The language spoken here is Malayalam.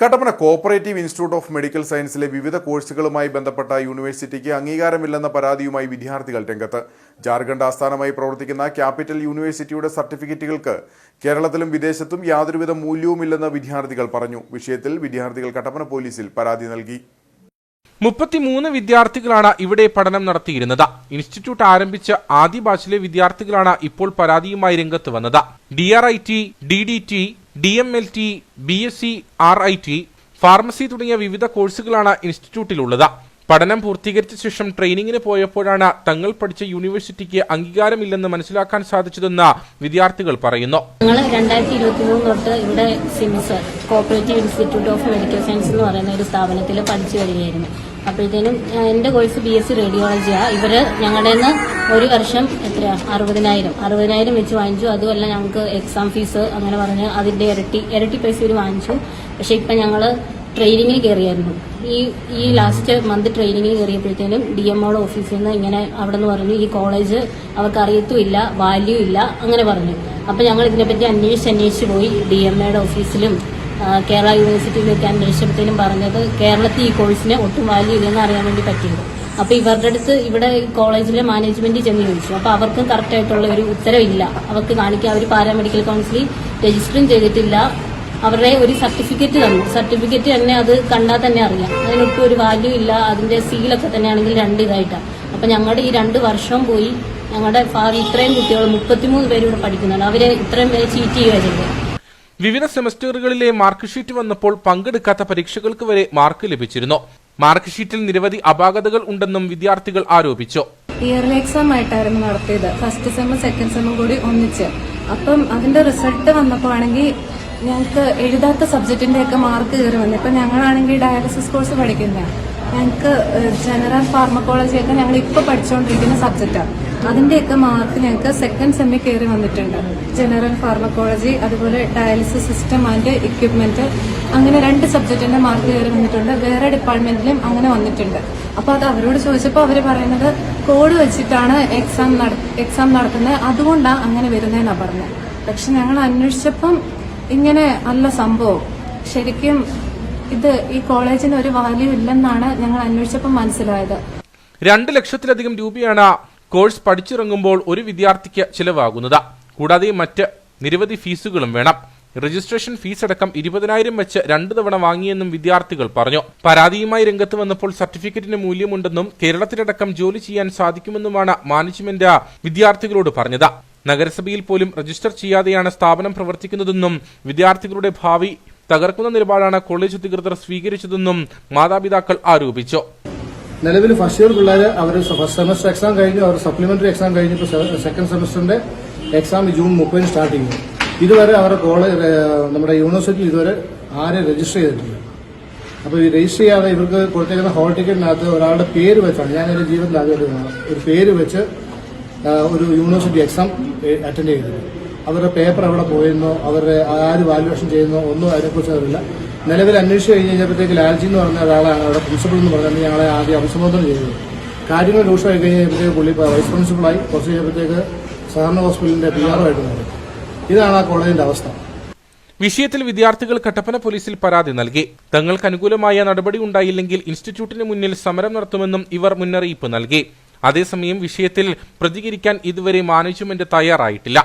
Kattappana cooperative institute of medical സയൻസിലെ വിവിധ കോഴ്സുകളുമായി ബന്ധപ്പെട്ട യൂണിവേഴ്സിറ്റിക്ക് അംഗീകാരമില്ലെന്ന പരാതിയുമായി വിദ്യാർത്ഥികൾ രംഗത്ത്. ജാർഖണ്ഡ് ആസ്ഥാനമായി പ്രവർത്തിക്കുന്ന ക്യാപിറ്റൽ യൂണിവേഴ്സിറ്റിയുടെ സർട്ടിഫിക്കറ്റുകൾക്ക് കേരളത്തിലും വിദേശത്തും യാതൊരുവിധ മൂല്യവുമില്ലെന്ന് വിദ്യാർത്ഥികൾ പറഞ്ഞു. വിഷയത്തിൽ വിദ്യാർത്ഥികൾ കട്ടപ്പന പോലീസിൽ പരാതി നൽകി. മുപ്പത്തിമൂന്ന് വിദ്യാർത്ഥികളാണ് ഇവിടെ പഠനം നടത്തിയിരുന്നത്. ഇൻസ്റ്റിറ്റ്യൂട്ട് ആരംഭിച്ച ആദ്യ ബാച്ചിലെ വിദ്യാർത്ഥികളാണ് ഇപ്പോൾ പരാതിയുമായി രംഗത്ത് വന്നത്. D R I T D D T D M L T B S C R I T pharmacy തുടങ്ങിയ വിവിധ കോഴ്സുകളാണ് ഇൻസ്റ്റിറ്റ്യൂട്ടിലുള്ളത്. പഠനം പൂർത്തീകരിച്ച ശേഷം ട്രെയിനിങ്ങിന് പോയപ്പോഴാണ് തങ്ങൾ പഠിച്ച യൂണിവേഴ്സിറ്റിക്ക് അംഗീകാരമില്ലെന്ന് മനസ്സിലാക്കാൻ സാധിച്ചതെന്ന് വിദ്യാർത്ഥികൾ പറയുന്നു. ഞങ്ങൾ രണ്ടായിരത്തി ഇരുപത്തി മൂന്ന് തൊട്ട് ഇവിടെ CIMS cooperative institute of medical science എന്ന് പറയുന്ന ഒരു സ്ഥാപനത്തിൽ പഠിച്ചു വരികയായിരുന്നു. അപ്പോഴത്തേനും എന്റെ കോഴ്സ് ബി എസ് സി റേഡിയോളജിയാണ് ഇവർ ഞങ്ങളുടെ ഒരു വർഷം എത്രയാ? അറുപതിനായിരം. അറുപതിനായിരം വെച്ച് വാങ്ങിച്ചു. അതുമല്ല ഞങ്ങൾക്ക് എക്സാം ഫീസ് അങ്ങനെ പറഞ്ഞ് അതിന്റെ ഇരട്ടി ഇരട്ടി പൈസ ഇവർ വാങ്ങിച്ചു. പക്ഷെ ഇപ്പം ഞങ്ങൾ ട്രെയിനിങ്ങിന് കയറിയായിരുന്നു. ഈ ഈ ലാസ്റ്റ് മന്ത് ട്രെയിനിങ്ങിന് കയറിയപ്പോഴത്തേനും ഡി എം ഒയുടെ ഓഫീസിൽ നിന്ന് ഇങ്ങനെ അവിടെ നിന്ന് പറഞ്ഞു ഈ കോളേജ് അവർക്ക് അറിയത്തുമില്ല വാല്യൂ ഇല്ല അങ്ങനെ പറഞ്ഞു. അപ്പം ഞങ്ങൾ ഇതിനെപ്പറ്റി അന്വേഷിച്ച് അന്വേഷിച്ച് പോയി ഡി എം എയുടെ ഓഫീസിലും കേരള യൂണിവേഴ്സിറ്റിയിലൊക്കെ അന്വേഷിച്ചപ്പോഴത്തേനും പറഞ്ഞത് കേരളത്തിൽ ഈ കോഴ്സിന് ഒട്ടും വാല്യൂ ഇല്ലെന്ന് അറിയാൻ വേണ്ടി പറ്റിയത്. അപ്പോൾ ഇവരുടെ അടുത്ത് ഇവിടെ കോളേജിലെ മാനേജ്മെന്റ് ചെന്ന് ചോദിച്ചു. അപ്പോൾ അവർക്കും കറക്റ്റ് ആയിട്ടുള്ള ഒരു ഉത്തരവില്ല. അവർക്ക് കാണിക്കാൻ അവർ പാരാമെഡിക്കൽ കൗൺസിലിൽ രജിസ്റ്ററും ചെയ്തിട്ടില്ല. അവരുടെ ഒരു സർട്ടിഫിക്കറ്റ് തന്നു. സർട്ടിഫിക്കറ്റ് തന്നെ അത് കണ്ടാൽ തന്നെ അറിയാം. അതിനൊട്ടും ഒരു വാല്യൂ ഇല്ല. അതിന്റെ സീലൊക്കെ തന്നെയാണെങ്കിൽ രണ്ട് ഇതായിട്ടാണ് അപ്പൊ ഞങ്ങളുടെ ഈ രണ്ട് വർഷം പോയി ഞങ്ങളുടെ ഇത്രയും കുട്ടികൾ മുപ്പത്തിമൂന്ന് പേര് ഇവിടെ പഠിക്കുന്നുണ്ട്. അവരെ ഇത്രയും പേര് ചീറ്റ് ചെയ്യുക വിവിധ സെമസ്റ്ററുകളിലെ മാർക്ക് ഷീറ്റ് വന്നപ്പോൾ പങ്കെടുക്കാത്ത പരീക്ഷകൾക്ക് വരെ മാർക്ക് ലഭിച്ചിരുന്നു. മാർക്ക് ഷീറ്റിൽ നിരവധി അപാകതകൾ ഉണ്ടെന്നും വിദ്യാർത്ഥികൾ ആരോപിച്ചു. ഇയർലി എക്സാം ആയിട്ടായിരുന്നു നടത്തിയത്. ഫസ്റ്റ് സെമ്മും സെക്കൻഡ് സെമ്മും കൂടി ഒന്നിച്ച്. അപ്പം അതിന്റെ റിസൾട്ട് വന്നപ്പോ ആണെങ്കിൽ ഞങ്ങൾക്ക് എഴുതാത്ത സബ്ജക്റ്റിന്റെ ഒക്കെ മാർക്ക് കയറി വന്നു. ഇപ്പൊ ഞങ്ങളാണെങ്കിൽ ഡയാലിസിസ് കോഴ്സ് പഠിക്കുന്നത് ഞങ്ങൾക്ക് ജനറൽ ഫാർമക്കോളജി ഒക്കെ ഞങ്ങൾ ഇപ്പൊ പഠിച്ചുകൊണ്ടിരിക്കുന്ന സബ്ജക്റ്റാണ് അതിന്റെയൊക്കെ മാർക്ക് ഞങ്ങൾക്ക് സെക്കൻഡ് സെമ്മിൽ കയറി വന്നിട്ടുണ്ട്. ജനറൽ ഫാർമക്കോളജി അതുപോലെ ഡയാലിസിസ് സിസ്റ്റം ആൻഡ് എക്യുപ്മെന്റ് അങ്ങനെ രണ്ട് സബ്ജക്റ്റിന്റെ മാർക്ക് കയറി വന്നിട്ടുണ്ട്. വേറെ ഡിപ്പാർട്ട്മെന്റിലും അങ്ങനെ വന്നിട്ടുണ്ട്. അപ്പൊ അത് അവരോട് ചോദിച്ചപ്പോൾ അവർ പറയുന്നത് കോഡ് വെച്ചിട്ടാണ് എക്സാം എക്സാം നടത്തുന്നത് അതുകൊണ്ടാണ് അങ്ങനെ വരുന്നതെന്നാണ് പറഞ്ഞത് പക്ഷെ ഞങ്ങൾ അന്വേഷിച്ചപ്പം ഇങ്ങനെ അല്ല സംഭവം. ശരിക്കും ഇത് ഈ കോളേജിന് ഒരു വാല്യൂ ഇല്ലെന്നാണ് ഞങ്ങൾ അന്വേഷിച്ചപ്പോൾ മനസ്സിലായത്. രണ്ട് ലക്ഷത്തിലധികം രൂപയാണ് കോഴ്സ് പഠിച്ചിറങ്ങുമ്പോൾ ഒരു വിദ്യാർത്ഥിക്ക് ചിലവാകുന്നത്. കൂടാതെ മറ്റ് നിരവധി ഫീസുകളും വേണം. രജിസ്ട്രേഷൻ ഫീസ് അടക്കം ഇരുപതിനായിരം വെച്ച് രണ്ടു തവണ വാങ്ങിയെന്നും വിദ്യാർത്ഥികൾ പറഞ്ഞു. പരാതിയുമായി രംഗത്ത് വന്നപ്പോൾ സർട്ടിഫിക്കറ്റിന് മൂല്യമുണ്ടെന്നും കേരളത്തിലടക്കം ജോലി ചെയ്യാൻ സാധിക്കുമെന്നുമാണ് മാനേജ്മെന്റ് വിദ്യാർത്ഥികളോട് പറഞ്ഞത്. നഗരസഭയിൽ പോലും രജിസ്റ്റർ ചെയ്യാതെയാണ് സ്ഥാപനം പ്രവർത്തിക്കുന്നതെന്നും വിദ്യാർത്ഥികളുടെ ഭാവി തകർക്കുന്ന നിലപാടാണ് കോളേജ് അധികൃതർ സ്വീകരിച്ചതെന്നും മാതാപിതാക്കൾ ആരോപിച്ചു. നിലവിൽ ഫസ്റ്റ് ഇയർ പിള്ളേർ അവർ ഫസ്റ്റ് സെമസ്റ്റർ എക്സാം കഴിഞ്ഞു അവർ സപ്ലിമെന്ററി എക്സാം കഴിഞ്ഞപ്പോൾ സെക്കൻഡ് സെമസ്റ്ററിന്റെ എക്സാം ജൂൺ മുപ്പതിന് സ്റ്റാർട്ട് ചെയ്യുന്നു. ഇതുവരെ അവരുടെ കോളേജ് നമ്മുടെ യൂണിവേഴ്സിറ്റിയിൽ ഇതുവരെ ആരെ രജിസ്റ്റർ ചെയ്തിട്ടില്ല. അപ്പോൾ ഈ രജിസ്റ്റർ ചെയ്യാതെ ഇവർക്ക് കൊടുത്തേക്കുന്ന ഹോൾ ടിക്കറ്റിനകത്ത് ഒരാളുടെ പേര് വെച്ചാണ്. ഞാൻ എന്റെ ജീവിതത്തിൽ ഒരു പേര് വെച്ച് ഒരു യൂണിവേഴ്സിറ്റി എക്സാം അറ്റൻഡ് ചെയ്തിട്ടുണ്ട്. അവരുടെ പേപ്പർ എവിടെ പോയെന്നോ അവരുടെ ആര് വാല്യുവേഷൻ ചെയ്യുന്നോ ഒന്നും അതിനെക്കുറിച്ച് അറിയില്ല നിലവിൽ അന്വേഷിച്ച് കഴിഞ്ഞ് കഴിഞ്ഞപ്പോഴത്തേക്ക് ലാൽജി എന്ന് പറഞ്ഞ ഒരാളാണ് അവിടെ പ്രിൻസിപ്പൾ എന്ന് പറഞ്ഞാൽ ഞങ്ങളെ ആദ്യം അഭിസംബോധന ചെയ്തത് കാര്യങ്ങൾ രൂക്ഷമായി കഴിഞ്ഞപ്പോഴത്തേക്ക് പുള്ളി വൈസ് പ്രിൻസിപ്പളായി കുറച്ച് കഴിഞ്ഞപ്പോഴത്തേക്ക് സഹകരണ ഹോസ്പിറ്റലിന്റെ പി ആർ ആയിട്ട് മാറി. ഇതാണ് ആ കോളേജിന്റെ അവസ്ഥ. വിഷയത്തിൽ വിദ്യാർത്ഥികൾ കട്ടപ്പന പോലീസിൽ പരാതി നൽകി. തങ്ങൾക്ക് അനുകൂലമായ നടപടി ഉണ്ടായില്ലെങ്കിൽ ഇൻസ്റ്റിറ്റ്യൂട്ടിന് മുന്നിൽ സമരം നടത്തുമെന്നും ഇവർ മുന്നറിയിപ്പ് നൽകി. അതേസമയം വിഷയത്തിൽ പ്രതികരിക്കാൻ ഇതുവരെ മാനേജ്മെന്റ് തയ്യാറായിട്ടില്ല.